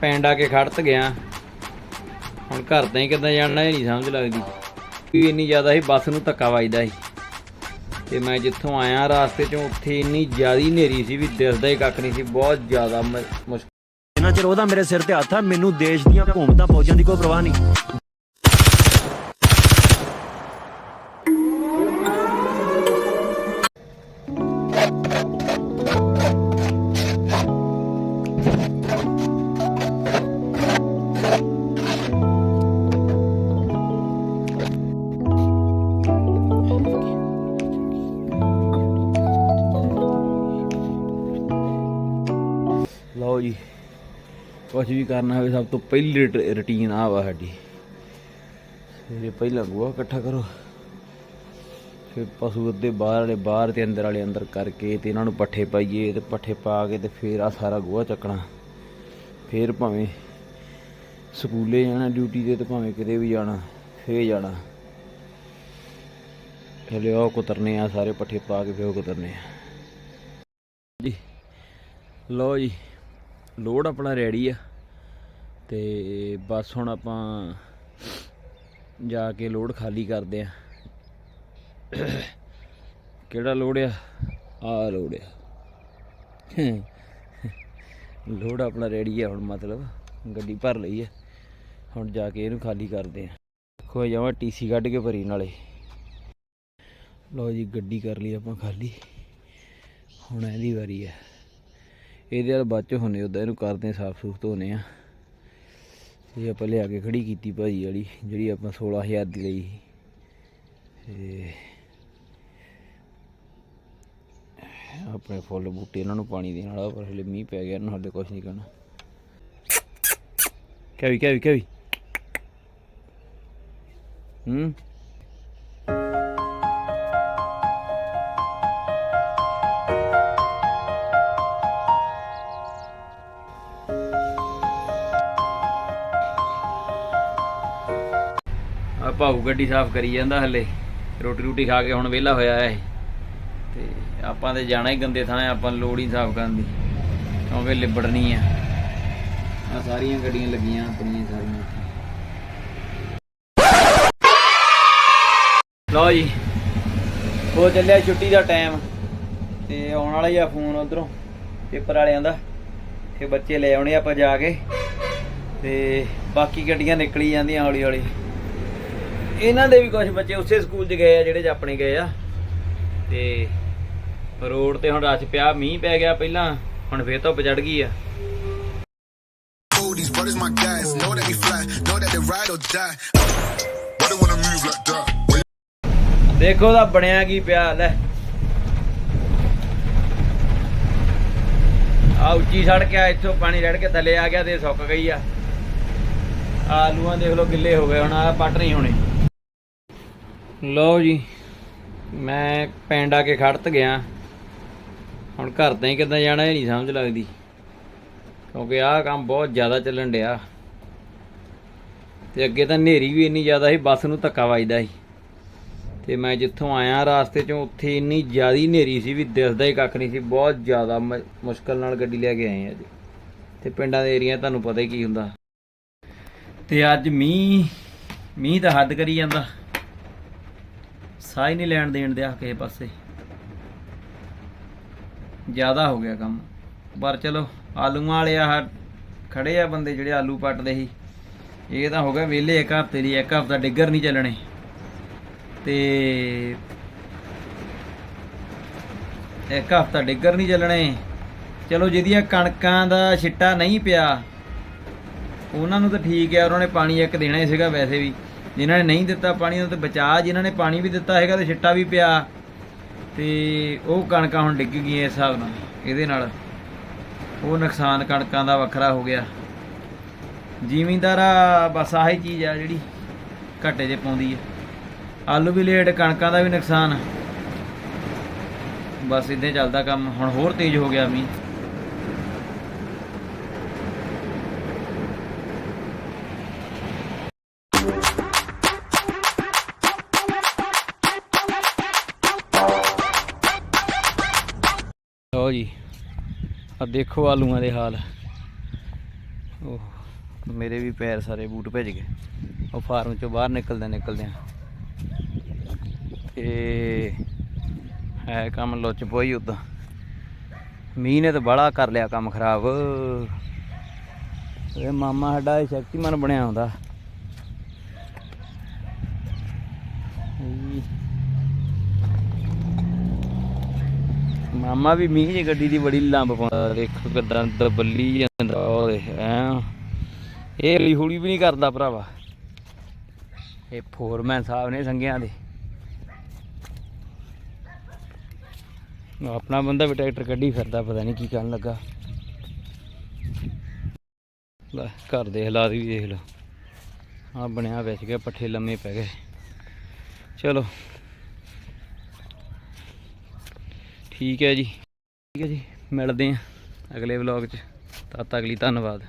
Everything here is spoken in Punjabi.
ਪਿੰਡ ਆ ਕੇ ਖੜਤ ਗਿਆ। ਹੁਣ ਘਰ ਤਾਂ ਹੀ ਕਿੱਦਾਂ ਜਾਣਾ ਇਹ ਨਹੀਂ ਸਮਝ ਲੱਗਦੀ। ਕਿ ਇੰਨੀ ਜ਼ਿਆਦਾ ਸੀ ਬੱਸ ਨੂੰ ਧੱਕਾ ਵੱਜਦਾ ਸੀ। ਤੇ ਮੈਂ ਜਿੱਥੋਂ ਆਇਆ ਰਾਸਤੇ 'ਚੋਂ, ਉੱਥੇ ਇੰਨੀ ਜ਼ਿਆਦੀ ਹਨੇਰੀ ਸੀ ਵੀ ਦਿਸਦਾ ਹੀ ਕੱਖ ਨਹੀਂ ਸੀ, ਬਹੁਤ ਜ਼ਿਆਦਾ ਮ- ਮੁਸ਼ਕਿਲ ਚਿਰ ਉਹਦਾ ਮੇਰੇ ਸਿਰ ਤੇ ਹੱਥ ਆ, ਮੈਨੂੰ ਦੇਸ਼ ਦੀਆਂ ਹਕੂਮਤਾਂ ਫੌਜਾਂ ਦੀ ਕੋਈ ਪਰਵਾਹ ਨਹੀਂ ਕੁਝ ਵੀ ਕਰਨਾ ਹੋਵੇ, ਸਭ ਤੋਂ ਪਹਿਲੀ ਰੁਟੀਨ ਆ ਵਾ ਸਾਡੀ। ਸਵੇਰੇ ਪਹਿਲਾਂ ਗੋਹਾ ਇਕੱਠਾ ਕਰੋ, ਫਿਰ ਪਸ਼ੂ ਅੱਧੇ ਬਾਹਰ ਵਾਲੇ, ਬਾਹਰ ਤੇ ਅੰਦਰ ਵਾਲੇ ਅੰਦਰ ਕਰਕੇ ਤੇ ਇਹਨਾਂ ਨੂੰ ਪੱਠੇ ਪਾਈਏ ਤੇ ਪੱਠੇ ਪਾ ਕੇ ਤੇ ਫਿਰ ਆ ਸਾਰਾ ਗੋਹਾ ਚੱਕਣਾ। ਫਿਰ ਭਾਵੇਂ ਸਕੂਲੇ ਜਾਣਾ, ਡਿਊਟੀ ਤੇ ਤੇ ਭਾਵੇਂ ਕਿਤੇ ਵੀ ਜਾਣਾ, ਫੇਰ ਜਾਣਾ। ਹਲੇ ਉਹ ਕੁਤਰਨੇ ਆ, ਸਾਰੇ ਪੱਠੇ ਪਾ ਕੇ ਫਿਰ ਉਹ ਕੁਤਰਨੇ ਆ। ਜੀ, ਲਓ ਜੀ। ਲੋਡ ਆਪਣਾ ਰੈਡੀ ਆ। ਤੇ ਬਸ ਹੁਣ ਆਪਾਂ ਜਾ ਕੇ ਲੋਡ ਖਾਲੀ ਕਰਦੇ ਆ। ਕਿਹੜਾ ਲੋਡ ਆ? ਆ ਲੋਡ ਆ। ਲੋਡ ਆਪਣਾ ਰੈਡੀ ਆ ਹੁਣ ਮਤਲਬ। ਗੱਡੀ ਭਰ ਲਈ ਆ। ਹੁਣ ਜਾ ਕੇ ਇਹਨੂੰ ਖਾਲੀ ਕਰਦੇ ਆ। ਦੇਖੋ ਜਾਵਾਂ ਟੀਸੀ ਕੱਢ ਕੇ ਭਰੀ ਨਾਲੇ। ਲਓ ਜੀ, ਗੱਡੀ ਕਰ ਲਈ ਆਪਾਂ ਖਾਲੀ। ਹੁਣ ਇਹਦੀ ਵਾਰੀ ਹੈ ਇਹਦੇ ਨਾਲ ਬਾਅਦ ਚ ਹੁਣੇ ਉਦਾਂ ਇਹਨੂੰ ਕਰਦੇ ਸਾਫ਼ ਸੂਫ ਧੋਨੇ ਆ। ਇਹ ਆਪਾਂ ਲਿਆ ਕੇ ਖੜੀ ਕੀਤੀ ਭਾਜੀ ਵਾਲੀ, ਜਿਹੜੀ ਆਪਾਂ 16000 ਦੀ ਲਈ ਤੇ ਆਪਣੇ ਫੁੱਲ ਬੂਟੇ ਇਹਨਾਂ ਨੂੰ ਪਾਣੀ ਦੇਣ ਵਾਲਾ, ਪਰ ਹਲੇ ਮੀਂਹ ਪੈ ਗਿਆ, ਇਹਨਾਂ ਨੂੰ ਹਲੇ ਕੁਝ ਨਹੀਂ ਕਰਨਾ ਕੈਵੀ ਕੈਵੀ ਕੈਵੀ ਹੂੰ? ਭਾਊ ਗੱਡੀ ਸਾਫ਼ ਕਰੀ ਜਾਂਦਾ ਹਲੇ। ਰੋਟੀ ਰੂਟੀ ਖਾ ਕੇ ਹੁਣ ਵਿਹਲਾ ਹੋਇਆ ਹੈ ਤੇ ਆਪਾਂ ਤੇ ਜਾਣਾ ਹੀ ਗੰਦੇ ਥਾਂ ਆਪਾਂ ਨੂੰ ਲੋੜ ਹੀ ਸਾਫ਼ ਕਰਨ ਦੀ, ਕਿਉਂਕਿ ਲਿਬੜਨੀ ਆ ਆ ਸਾਰੀਆਂ ਗੱਡੀਆਂ ਲੱਗੀਆਂ ਆਪਣੀਆਂ ਸਾਰੀਆਂ ਲਓ ਜੀ, ਹੋ ਚੱਲਿਆ ਛੁੱਟੀ ਦਾ ਟਾਈਮ ਤੇ ਆਉਣ ਵਾਲਾ ਹੀ ਆ ਫੋਨ ਉਧਰੋਂ, ਪੇਪਰ ਵਾਲਿਆਂ ਦਾ। ਤੇ ਬੱਚੇ ਲੈ ਆਉਣੇ ਆਪਾਂ ਜਾ ਕੇ। ਤੇ ਬਾਕੀ ਗੱਡੀਆਂ ਨਿਕਲੀ ਜਾਂਦੀਆਂ ਹੌਲੀ ਹੌਲੀ ਇਹਨਾਂ ਦੇ ਵੀ ਕੁਝ ਬੱਚੇ ਉਸੇ ਸਕੂਲ 'ਚ ਗਏ ਆ ਜਿਹੜੇ 'ਚ ਆਪਣੇ ਗਏ ਆ ਤੇ ਰੋਡ ਤੇ ਹੁਣ ਰਸ਼ ਪਿਆ ਮੀਂਹ ਪੈ ਗਿਆ ਪਹਿਲਾਂ ਹੁਣ ਫੇਰ ਧੁੱਪ ਚੜ ਗਈ ਆ these brothers my guys. Know that we fly, know that they ride or die. Why they wanna move like that? ਦੇਖੋ ਦਾ ਬਣਿਆ ਕੀ ਪਿਆ ਲੈ ਆ ਉੱਚੀ ਸੜਕ ਆ ਇੱਥੋਂ ਪਾਣੀ ਰੜ ਕੇ ਥੱਲੇ ਆ ਗਿਆ ਤੇ ਸੁੱਕ ਗਈ ਆ ਆਲੂਆਂ ਦੇਖ ਲਓ ਗਿੱਲੇ ਹੋ ਗਏ ਹੁਣ ਆ ਪੱਟ ਨਹੀਂ ਹੋਣੇ ਲਓ ਜੀ, ਮੈਂ ਪਿੰਡ ਆ ਕੇ ਖੜਤ ਗਿਆ। ਹੁਣ ਘਰ ਤਾਂ ਹੀ ਕਿੱਦਾਂ ਜਾਣਾ ਇਹ ਨਹੀਂ ਸਮਝ ਲੱਗਦੀ, ਕਿਉਂਕਿ ਆਹ ਕੰਮ ਬਹੁਤ ਜ਼ਿਆਦਾ ਚੱਲਣ ਡਿਆ। ਤੇ ਅੱਗੇ ਤਾਂ ਹਨੇਰੀ ਵੀ ਇੰਨੀ ਜ਼ਿਆਦਾ ਸੀ, ਬੱਸ ਨੂੰ ਧੱਕਾ ਵੱਜਦਾ ਸੀ। ਤੇ ਮੈਂ ਜਿੱਥੋਂ ਆਇਆ ਰਾਸਤੇ 'ਚੋਂ ਉੱਥੇ ਇੰਨੀ ਜ਼ਿਆਦੀ ਹਨੇਰੀ ਸੀ ਵੀ ਦਿਸਦਾ ਹੀ ਕੱਖ ਨਹੀਂ ਸੀ, ਬਹੁਤ ਜ਼ਿਆਦਾ ਮ- ਮੁਸ਼ਕਲ ਨਾਲ ਗੱਡੀ ਲੈ ਕੇ ਆਏ ਆ ਜੀ। ਤੇ ਪਿੰਡਾਂ ਦੇ ਏਰੀਆ ਤੁਹਾਨੂੰ ਪਤਾ ਹੀ ਕੀ ਹੁੰਦਾ। ਤੇ ਅੱਜ ਮੀਂਹ ਮੀਂਹ ਤਾਂ ਹੱਦ ਕਰੀ ਜਾਂਦਾ। ਸਾਹ ਹੀ ਨਹੀਂ ਲੈਣ ਦੇਣ ਦਿਆ ਕਿਸੇ ਪਾਸੇ। ਜ਼ਿਆਦਾ ਹੋ ਗਿਆ ਕੰਮ। ਪਰ ਚਲੋ, ਆਲੂਆਂ ਵਾਲੇ ਆ ਖੜੇ ਆ ਬੰਦੇ ਜਿਹੜੇ ਆਲੂ ਪੱਟਦੇ ਸੀ। ਇਹ ਤਾਂ ਹੋ ਗਿਆ ਵਿਹਲੇ ਇੱਕ ਹਫ਼ਤੇ ਦੀ ਇੱਕ ਹਫ਼ਤਾ ਡਿੱਗਰ ਨਹੀਂ ਚੱਲਣੇ। ਤੇ ਇੱਕ ਹਫ਼ਤਾ ਡਿੱਗਰ ਨਹੀਂ ਚੱਲਣੇ। ਚਲੋ, ਜਿਹਦੀਆਂ ਕਣਕਾਂ ਦਾ ਛਿੱਟਾ ਨਹੀਂ ਪਿਆ, ਉਹਨਾਂ ਨੂੰ ਤਾਂ ਠੀਕ ਹੈ ਉਹਨਾਂ ਨੇ ਪਾਣੀ ਇੱਕ ਦੇਣਾ ਹੀ ਸੀਗਾ ਵੈਸੇ ਵੀ। ਜਿਨ੍ਹਾਂ ਨੇ ਨਹੀਂ ਦਿੱਤਾ ਪਾਣੀ, ਉਹਨਾਂ ਤੇ ਬਚਾ। ਜਿਨ੍ਹਾਂ ਨੇ ਪਾਣੀ ਵੀ ਦਿੱਤਾ ਹੈਗਾ ਤੇ ਛਿੱਟਾ ਵੀ ਪਿਆ। ਤੇ ਉਹ ਕਣਕਾਂ ਹੁਣ ਡਿੱਗ ਗਈਆਂ ਇਸ ਹਿਸਾਬ ਨਾਲ, ਇਹਦੇ ਨਾਲ। ਉਹ ਨੁਕਸਾਨ ਕਣਕਾਂ ਦਾ ਵੱਖਰਾ ਹੋ ਗਿਆ। ਜ਼ਿਮੀਂਦਾਰਾ ਬਸ ਆਹੀ ਚੀਜ਼ ਆ ਜਿਹੜੀ ਘਾਟੇ 'ਚ ਪਾਉਂਦੀ ਹੈ ਆਲੂ ਵੀ ਲੇਟ, ਕਣਕਾਂ ਦਾ ਵੀ ਨੁਕਸਾਨ। ਬਸ ਇਦਾਂ ਚੱਲਦਾ ਕੰਮ। ਹੁਣ ਹੋਰ ਤੇਜ਼ ਹੋ ਗਿਆ ਮੀਂਹ। ਲਓ ਜੀ ਆ ਦੇਖੋ ਆਲੂਆਂ ਦੇ ਹਾਲ। ਉਹ ਮੇਰੇ ਵੀ ਪੈਰ ਸਾਰੇ ਬੂਟ ਭਿੱਜ ਗਏ। ਉਹ ਫਾਰਮ ਚੋਂ ਬਾਹਰ ਨਿਕਲਦੇ ਨਿਕਲਦੇ ਤੇ ਹੈ ਕੰਮ ਲੁੱਚ ਪੋਈ ਉਦਾਂ। ਮੀਂਹ ਨੇ ਤਾਂ ਬੜਾ ਕਰ ਲਿਆ ਕੰਮ ਖਰਾਬ। ਇਹ ਮਾਮਾ ਸਾਡਾ ਇਹ ਸ਼ਕਤੀਮਾਨ ਬਣਿਆ ਹੁੰਦਾ ਇਹ ਮਾਮਾ ਵੀ ਮੀਂਹ ਦੀ ਗੱਡੀ ਦੀ ਬੜੀ ਲੰਬ ਪਾਉਂਦਾ। ਦੇਖੋ ਕਿਦਾਂ ਦਬੱਲੀ ਜਾਂਦਾ ਉਹ ਐ ਇਹ ਹੌਲੀ ਹੌਲੀ ਵੀ ਨਹੀਂ ਕਰਦਾ ਭਰਾਵਾ। ਇਹ ਫੋਰਮੈਨ ਸਾਹਿਬ ਨੇ ਸੰਗਿਆਂ ਦੇ। ਆਪਣਾ ਬੰਦਾ ਵੀ ਟਰੈਕਟਰ ਕੱਢੀ ਫਿਰਦਾ, ਪਤਾ ਨਹੀਂ ਕੀ ਕਰਨ ਲੱਗਾ। ਲੈ, ਘਰ ਦੇ ਹਾਲਾਤ ਵੀ ਦੇਖ ਲਓ। ਆ ਬਣਿਆ ਵਿੱਚ ਗਿਆ ਪੱਠੇ ਲੰਮੇ ਪੈ ਗਏ। ਚਲੋ। ਠੀਕ ਹੈ ਜੀ। ਠੀਕ ਹੈ ਜੀ, ਮਿਲਦੇ ਆਂ ਅਗਲੇ ਵਲੌਗ 'ਚ। ਤਦ ਤੱਕ ਲਈ ਧੰਨਵਾਦ।